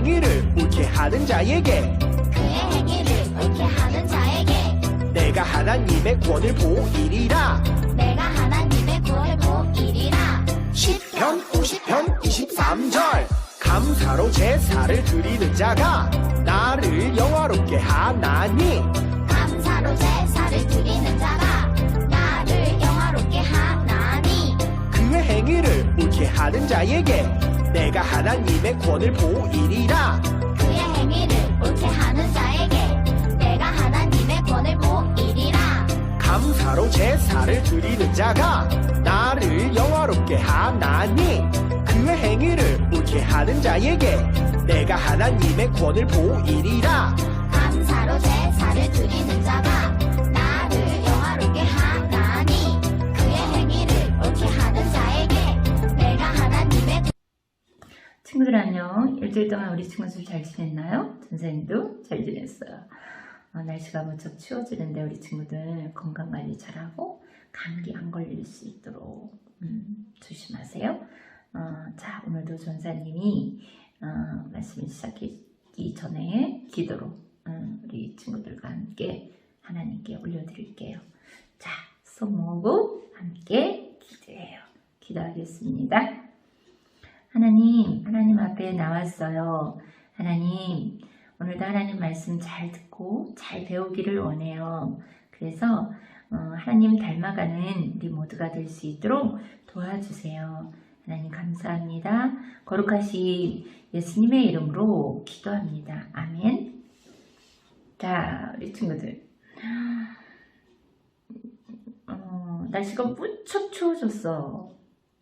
행위를 옳게 하는 자에게. 그의 행위를 옳게 하는 자에게. 내가 하나님의 권을 보이리라. 내가 하나님의 구원을 보이리라. 10편 50편 23절. 감사로 제사를 드리는 자가 나를 영화롭게 하나니. 감사로 제사를 드리는 자가 나를 영화롭게 하나니. 그의 행위를 옳게 하는 자에게 내가 하나님의 권을 보이리라. 그의 행위를 옳게 하는 자에게 내가 하나님의 권을 보이리라. 감사로 제사를 드리는 자가 나를 영화롭게 하나니 그의 행위를 옳게 하는 자에게 내가 하나님의 권을 보이리라. 감사로 제사를 드리는 자가 친구들 안녕. 일주일 동안 우리 친구들 잘 지냈나요? 선생님도 잘 지냈어요. 어, 날씨가 무척 추워지는데 우리 친구들 건강 관리 잘하고 감기 안 걸릴 수 있도록 음, 조심하세요. 어, 자 오늘도 전사님이 어, 말씀 시작하기 전에 기도로 음, 우리 친구들과 함께 하나님께 올려드릴게요. 자, 손 모으고 함께 기도해요. 기도하겠습니다. 하나님, 하나님 앞에 나왔어요. 하나님, 오늘도 하나님 말씀 잘 듣고 잘 배우기를 원해요. 그래서 어, 하나님 닮아가는 우리 모두가 될 수 있도록 도와주세요. 하나님 감사합니다. 거룩하신 예수님의 이름으로 기도합니다. 아멘. 자, 우리 친구들. 어, 날씨가 무척 추워졌어.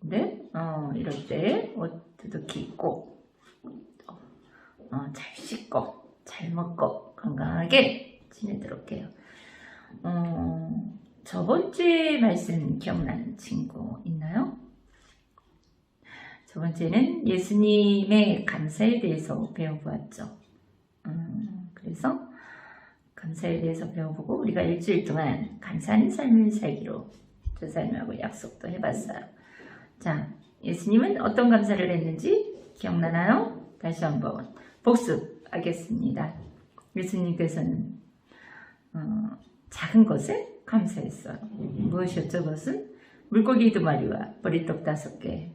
근데 어, 이럴 때 옷 두둑히 입고 어, 잘 씻고 잘 먹고 건강하게 지내도록 해요. 어, 저번 주에 말씀 기억나는 친구 있나요? 저번 주에는 예수님의 감사에 대해서 배워보았죠. 음, 그래서 감사에 대해서 배워보고 우리가 일주일 동안 감사하는 삶을 살기로 조사님하고 약속도 해봤어요. 자, 예수님은 어떤 감사를 했는지 기억나나요? 다시 한번 복습하겠습니다. 예수님께서는 어, 작은 것에 감사했어요. 무엇이었죠? 그것은 물고기 두 마리와 보리떡 다섯 개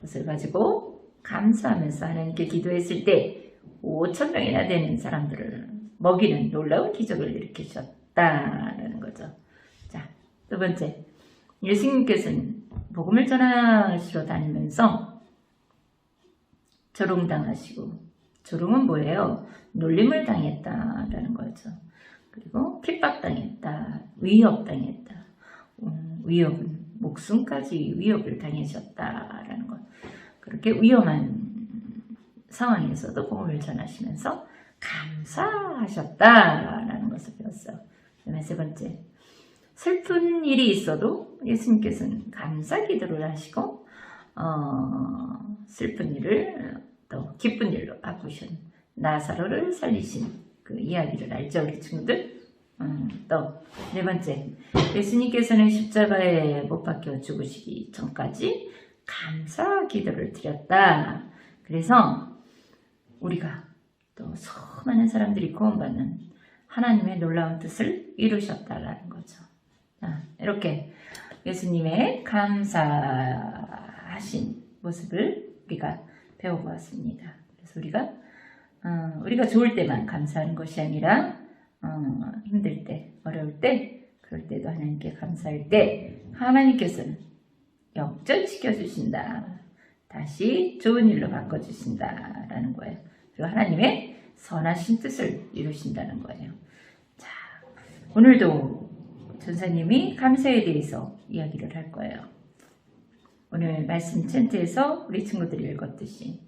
것을 가지고 감사하면서 하나님께 기도했을 때 5천 명이나 되는 사람들을 먹이는 놀라운 기적을 일으키셨다라는 거죠. 자, 두 번째. 예수님께서는 복음을 전하시러 다니면서 조롱당하시고 조롱은 뭐예요? 놀림을 당했다라는 거죠. 그리고 핍박당했다, 위협당했다. 음, 위협은 목숨까지 위협을 당하셨다라는 것. 그렇게 위험한 상황에서도 복음을 전하시면서 감사하셨다라는 것을 배웠어요. 그다음에 세 번째, 슬픈 일이 있어도 예수님께서는 감사 기도를 하시고 어, 슬픈 일을 또 기쁜 일로 바꾸신 나사로를 살리신 그 이야기를 알죠 우리 친구들 음, 또네 번째 예수님께서는 십자가에 못 박혀 죽으시기 전까지 감사 기도를 드렸다. 그래서 우리가 또 수많은 사람들이 구원받는 하나님의 놀라운 뜻을 이루셨다라는 거죠. 자, 이렇게 예수님의 감사하신 모습을 우리가 배워보았습니다. 그래서 우리가 어, 우리가 좋을 때만 감사하는 것이 아니라 어, 힘들 때, 어려울 때, 그럴 때도 하나님께 감사할 때 하나님께서는 역전시켜 주신다. 다시 좋은 일로 바꿔 주신다 라는 거예요. 그리고 하나님의 선하신 뜻을 이루신다는 거예요. 자, 오늘도 전사님이 감사에 대해서 이야기를 할 거예요. 오늘 말씀 챈트에서 우리 친구들이 읽었듯이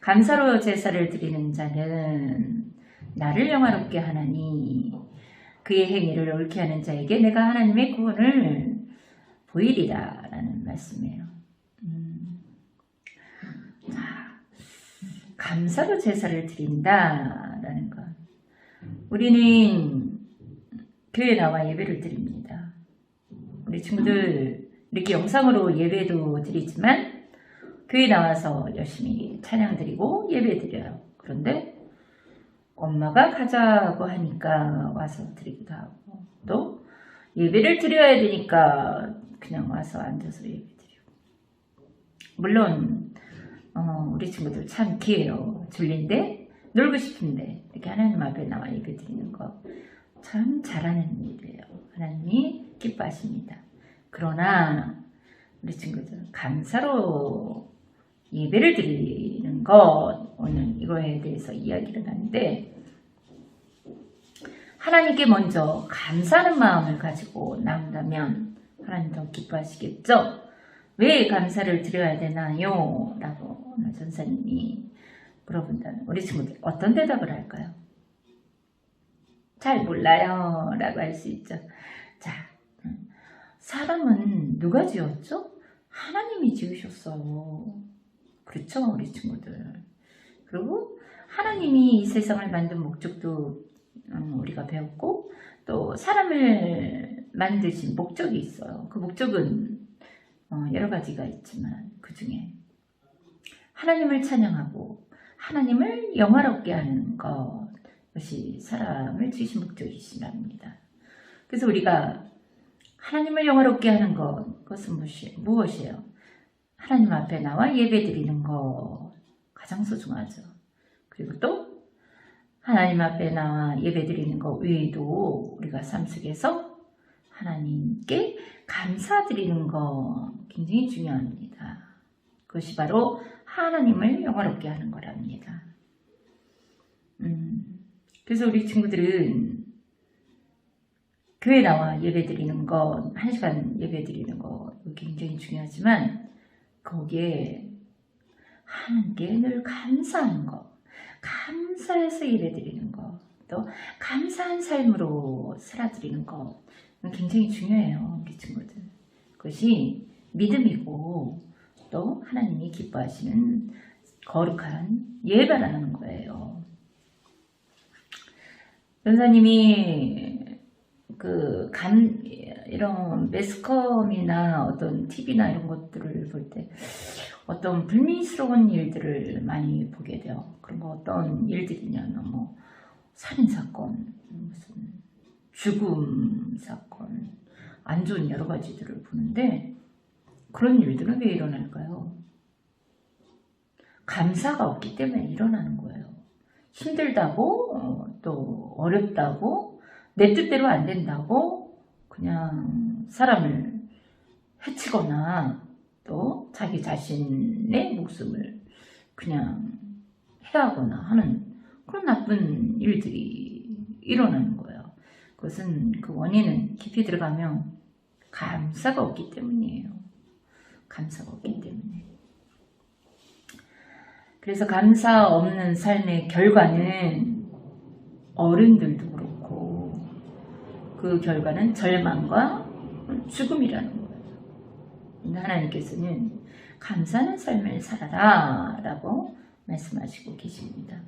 감사로 제사를 드리는 자는 나를 영화롭게 하나니 그의 행위를 옳게 하는 자에게 내가 하나님의 구원을 보이리라 라는 말씀이에요. 음. 자, 감사로 제사를 드린다 라는 것. 우리는 교회 나와 예배를 드립니다. 우리 친구들 이렇게 영상으로 예배도 드리지만 교회 나와서 열심히 찬양 드리고 예배 드려요. 그런데 엄마가 가자고 하니까 와서 드리기도 하고 또 예배를 드려야 되니까 그냥 와서 앉아서 예배 드리고 물론 어, 우리 친구들 참 귀해요. 줄린데 놀고 싶은데 이렇게 하나님 앞에 나와 예배 드리는 거 참 잘하는 일이에요. 하나님이 기뻐하십니다. 그러나 우리 친구들 감사로 예배를 드리는 것 오늘 이거에 대해서 이야기를 하는데 하나님께 먼저 감사하는 마음을 가지고 나온다면 하나님 더 기뻐하시겠죠? 왜 감사를 드려야 되나요? 라고 오늘 전사님이 물어본다면 우리 친구들 어떤 대답을 할까요? 잘 몰라요 라고 할 수 있죠. 자, 사람은 누가 지었죠? 하나님이 지으셨어요. 그렇죠, 우리 친구들. 그리고 하나님이 이 세상을 만든 목적도 음, 우리가 배웠고 또 사람을 만드신 목적이 있어요. 그 목적은 어, 여러 가지가 있지만 그 중에 하나님을 찬양하고 하나님을 영화롭게 하는 것이 사람을 지으신 목적이시랍니다. 그래서 우리가 하나님을 영화롭게 하는 것, 그것은 무엇이, 무엇이에요? 하나님 앞에 나와 예배 드리는 거 가장 소중하죠. 그리고 또 하나님 앞에 나와 예배 드리는 것 외에도 우리가 삶 속에서 하나님께 감사드리는 거 굉장히 중요합니다. 그것이 바로 하나님을 영화롭게 하는 거랍니다. 음, 그래서 우리 친구들은 교회 나와 예배 드리는 것, 한 시간 예배 드리는 거 굉장히 중요하지만 거기에 하나님께 늘 감사하는 거, 감사해서 예배 드리는 거, 또 감사한 삶으로 살아드리는 거 굉장히 중요해요, 우리 친구들. 그것이 믿음이고 또 하나님이 기뻐하시는 거룩한 예배라는 거예요. 변사님이 그 감, 이런 매스컴이나 어떤 TV나 이런 것들을 볼 때 어떤 불미스러운 일들을 많이 보게 돼요. 그런 거 어떤 일들이냐면 뭐 살인 사건, 무슨 죽음 사건, 안 좋은 여러 가지들을 보는데 그런 일들은 왜 일어날까요? 감사가 없기 때문에 일어나는 거예요. 힘들다고, 어, 또 어렵다고, 내 뜻대로 안 된다고, 그냥 사람을 해치거나, 또 자기 자신의 목숨을 그냥 해하거나 하는 그런 나쁜 일들이 일어나는 거예요. 그것은 그 원인은 깊이 들어가면 감사가 없기 때문이에요. 감사가 없기 때문에. 그래서 감사 없는 삶의 결과는 어른들도 그 결과는 절망과 죽음이라는 거예요. 근데 하나님께서는 감사하는 삶을 살아라 라고 말씀하시고 계십니다.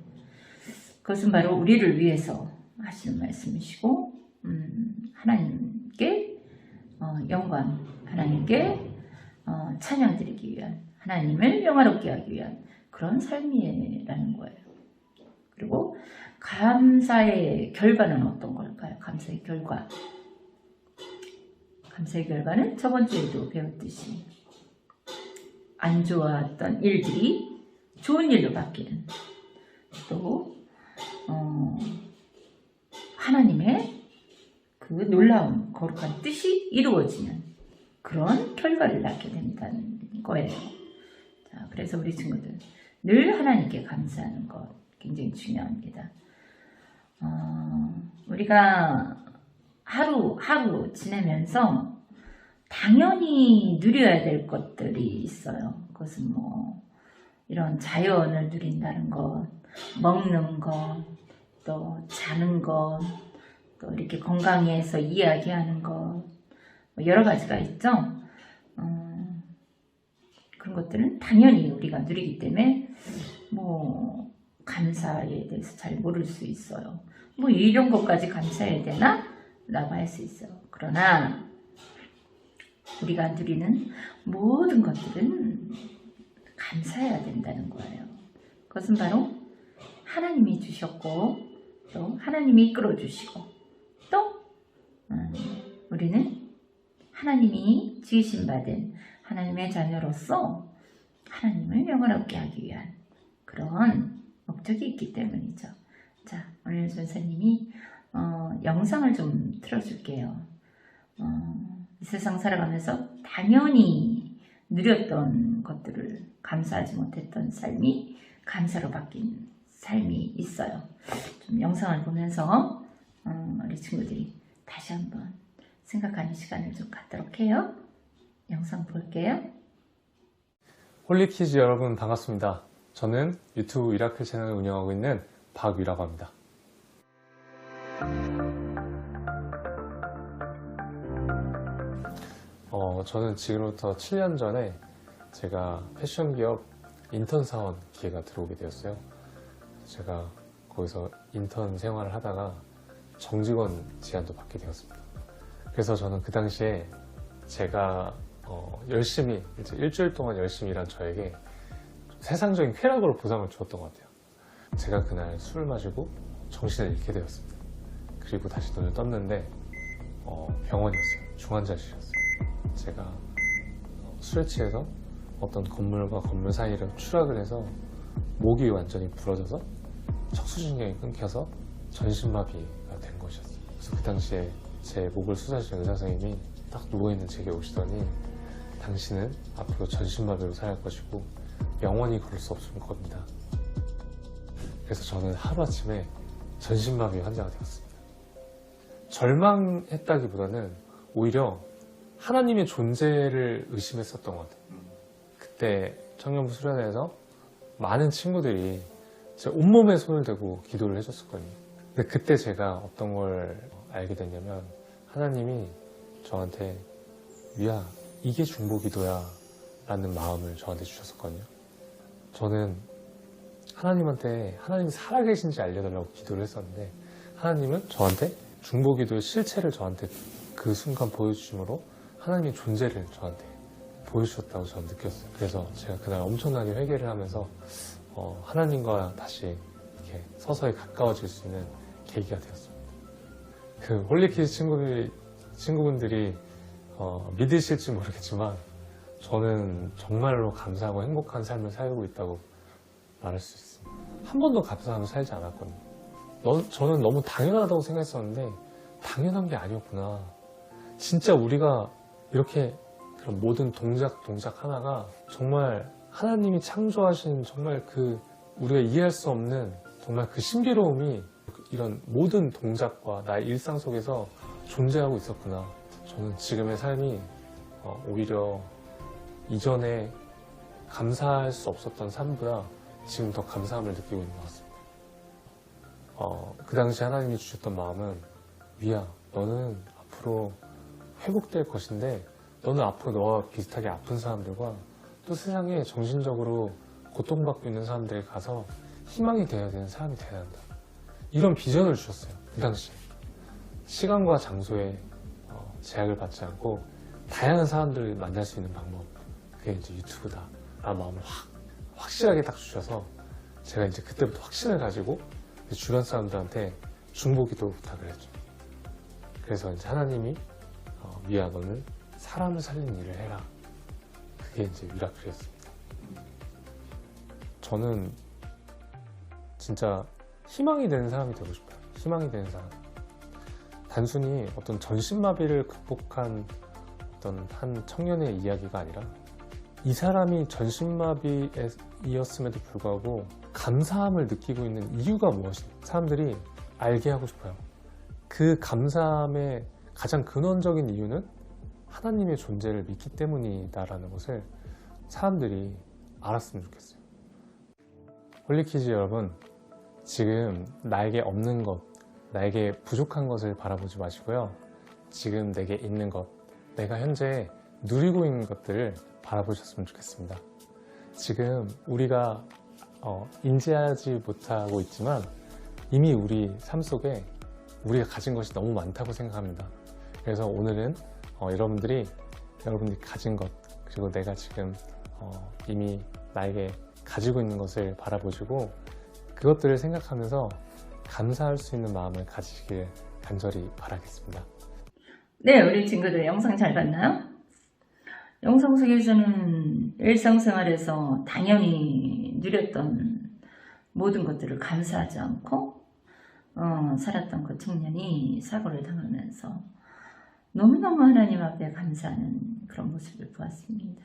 그것은 바로 우리를 위해서 하시는 말씀이시고 음, 하나님께 어, 영광, 하나님께 어, 찬양 드리기 위한 하나님을 영화롭게 하기 위한 그런 삶이라는 거예요. 그리고 감사의 결과는 어떤 걸까요? 감사의 결과. 감사의 결과는 저번 주에도 배웠듯이 안 좋았던 일들이 좋은 일로 바뀌는 또 어, 하나님의 그 놀라운 거룩한 뜻이 이루어지는 그런 결과를 낳게 된다는 거예요. 자, 그래서 우리 친구들 늘 하나님께 감사하는 것 굉장히 중요합니다. 어, 우리가 하루 하루 지내면서 당연히 누려야 될 것들이 있어요. 그것은 뭐 이런 자연을 누린다는 것, 먹는 것, 또 자는 것, 또 이렇게 건강해서 이야기하는 것, 뭐 여러 가지가 있죠. 어, 그런 것들은 당연히 우리가 누리기 때문에 뭐 감사에 대해서 잘 모를 수 있어요. 뭐 이런 것까지 감사해야 되나? 라고 할 수 있어요. 그러나 우리가 누리는 모든 것들은 감사해야 된다는 거예요. 그것은 바로 하나님이 주셨고 또 하나님이 이끌어 주시고 또 음, 우리는 하나님이 지으신 받은 하나님의 자녀로서 하나님을 영원롭게 하기 위한 그런 목적이 있기 때문이죠. 자, 오늘 전사님이 어, 영상을 좀 틀어줄게요. 어, 이 세상 살아가면서 당연히 누렸던 것들을 감사하지 못했던 삶이 감사로 바뀐 삶이 있어요. 좀 영상을 보면서 어, 우리 친구들이 다시 한번 생각하는 시간을 좀 갖도록 해요. 영상 볼게요. 홀리키즈 여러분 반갑습니다. 저는 유튜브 미라클 채널을 운영하고 있는 박위라고 합니다. 어, 저는 지금부터 7년 전에 제가 패션 기업 인턴 사원 기회가 들어오게 되었어요. 제가 거기서 인턴 생활을 하다가 정직원 제안도 받게 되었습니다. 그래서 저는 그 당시에 제가 어, 열심히 이제 일주일 동안 열심히 일한 저에게 세상적인 쾌락으로 보상을 주었던 것 같아요. 제가 그날 술을 마시고 정신을 잃게 되었습니다. 그리고 다시 눈을 떴는데 어, 병원이었어요. 중환자실이었어요. 제가 어, 술에 취해서 어떤 건물과 건물 사이를 추락을 해서 목이 완전히 부러져서 척수신경이 끊겨서 전신마비가 된 것이었어요. 그래서 그 당시에 제 목을 수술하신 의사 선생님이 딱 누워있는 제게 오시더니 당신은 앞으로 전신마비로 살아갈 것이고 영원히 걸을 수 없을 겁니다. 그래서 저는 하루아침에 전신마비 환자가 되었습니다. 절망했다기보다는 오히려 하나님의 존재를 의심했었던 것 같아요. 그때 청년부 수련회에서 많은 친구들이 제 온몸에 손을 대고 기도를 해줬었거든요. 근데 그때 제가 어떤 걸 알게 됐냐면 하나님이 저한테 위야 이게 중보기도야 라는 마음을 저한테 주셨었거든요. 저는 하나님한테 하나님이 살아계신지 알려달라고 기도를 했었는데 하나님은 저한테 중보기도의 실체를 저한테 그 순간 보여주심으로 하나님의 존재를 저한테 보여주셨다고 저는 느꼈어요. 그래서 제가 그날 엄청나게 회개를 하면서 어, 하나님과 다시 이렇게 서서히 가까워질 수 있는 계기가 되었습니다. 그 홀리키즈 친구들이, 친구분들이 어, 믿으실지 모르겠지만 저는 정말로 감사하고 행복한 삶을 살고 있다고 말할 수 있습니다. 한 번도 감사하며 살지 않았거든요. 너- 저는 너무 당연하다고 생각했었는데 당연한 게 아니었구나. 진짜 우리가 이렇게 그런 모든 동작 동작 하나가 정말 하나님이 창조하신 정말 그 우리가 이해할 수 없는 정말 그 신비로움이 이런 모든 동작과 나의 일상 속에서 존재하고 있었구나. 저는 지금의 삶이 어, 오히려 이전에 감사할 수 없었던 삶보다 지금 더 감사함을 느끼고 있는 것 같습니다. 어, 그 당시 하나님이 주셨던 마음은 위야, 너는 앞으로 회복될 것인데 너는 앞으로 너와 비슷하게 아픈 사람들과 또 세상에 정신적으로 고통받고 있는 사람들에 가서 희망이 되어야 되는 사람이 되어야 한다. 이런 비전을 주셨어요. 그 당시. 시간과 장소에 어, 제약을 받지 않고 다양한 사람들을 만날 수 있는 방법. 그게 이제 유튜브다. 라는 마음을 확, 확실하게 딱 주셔서 제가 이제 그때부터 확신을 가지고 주변 사람들한테 중보기도 부탁을 했죠. 그래서 이제 하나님이 어, 너는 사람을 살리는 일을 해라. 그게 이제 미라클이었습니다. 저는 진짜 희망이 되는 사람이 되고 싶어요. 희망이 되는 사람. 단순히 어떤 전신마비를 극복한 어떤 한 청년의 이야기가 아니라 이 사람이 전신마비 이었음에도 불구하고 감사함을 느끼고 있는 이유가 무엇인지 사람들이 알게 하고 싶어요. 그 감사함의 가장 근원적인 이유는 하나님의 존재를 믿기 때문이다라는 것을 사람들이 알았으면 좋겠어요. 홀리키즈 여러분, 지금 나에게 없는 것, 나에게 부족한 것을 바라보지 마시고요. 지금 내게 있는 것, 내가 현재 누리고 있는 것들을 바라보셨으면 좋겠습니다. 지금 우리가 어, 인지하지 못하고 있지만 이미 우리 삶 속에 우리가 가진 것이 너무 많다고 생각합니다. 그래서 오늘은 어, 여러분들이 여러분들이 가진 것 그리고 내가 지금 어, 이미 나에게 가지고 있는 것을 바라보시고 그것들을 생각하면서 감사할 수 있는 마음을 가지시길 간절히 바라겠습니다. 네, 우리 친구들 영상 잘 봤나요? 영상 속에서는 일상생활에서 당연히 누렸던 모든 것들을 감사하지 않고 어, 살았던 그 청년이 사고를 당하면서 너무너무 하나님 앞에 감사하는 그런 모습을 보았습니다.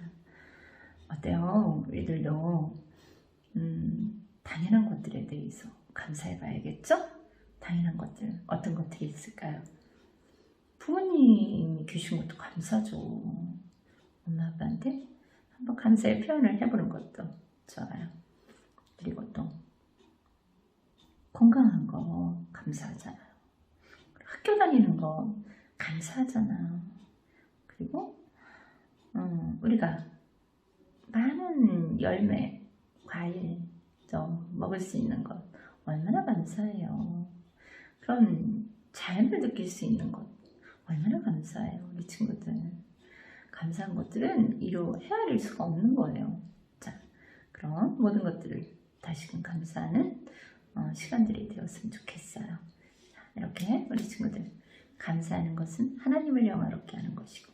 어때요? 우리들도 음, 당연한 것들에 대해서 감사해 봐야겠죠? 당연한 것들 어떤 것들이 있을까요? 부모님이 주신 것도 감사죠. 엄마 아빠한테 한번 감사의 표현을 해보는 것도 좋아요. 그리고 또 건강한 거 감사하잖아요. 학교 다니는 거 감사하잖아요. 그리고 음, 우리가 많은 열매, 과일 좀 먹을 수 있는 것 얼마나 감사해요. 그런 자연을 느낄 수 있는 것 얼마나 감사해요, 우리 친구들. 감사한 것들은 이루 헤아릴 수가 없는 거예요. 자, 그런 모든 것들을 다시금 감사하는 어, 시간들이 되었으면 좋겠어요. 자, 이렇게 우리 친구들 감사하는 것은 하나님을 영화롭게 하는 것이고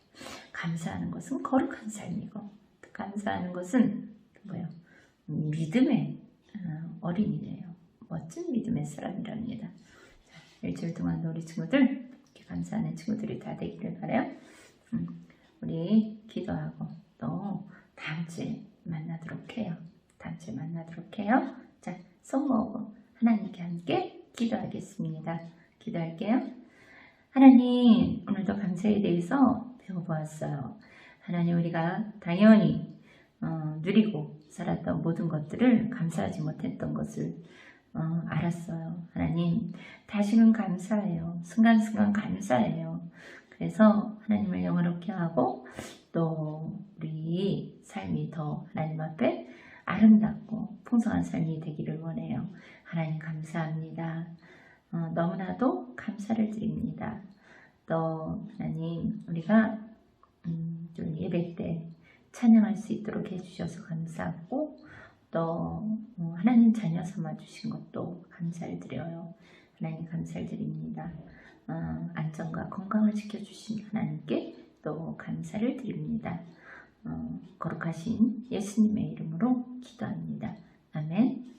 감사하는 것은 거룩한 삶이고 또 감사하는 것은 뭐요? 믿음의 어, 어린이래요. 멋진 믿음의 사람이랍니다. 자, 일주일 동안 우리 친구들 감사하는 친구들이 다 되기를 바래요. 음, 우리 기도하고 또 다음 주에 만나도록 해요. 다음 주에 만나도록 해요. 자, 손 모으고 하나님께 함께 기도하겠습니다. 기도할게요. 하나님, 오늘도 감사에 대해서 배워보았어요. 하나님, 우리가 당연히 어, 누리고 살았던 모든 것들을 감사하지 못했던 것을 어, 알았어요. 하나님, 다시는 감사해요. 순간순간 감사해요. 그래서 하나님을 영화롭게 하고 또 우리 삶이 더 하나님 앞에 아름답고 풍성한 삶이 되기를 원해요. 하나님 감사합니다. 어, 너무나도 감사를 드립니다. 또 하나님 우리가 음, 좀 예배 때 찬양할 수 있도록 해주셔서 감사하고 또 어, 하나님 자녀 삼아 주신 것도 감사를 드려요. 하나님 감사를 드립니다. 어, 안전과 건강을 지켜주신 하나님께 또 감사를 드립니다. 어, 거룩하신 예수님의 이름으로 기도합니다. 아멘.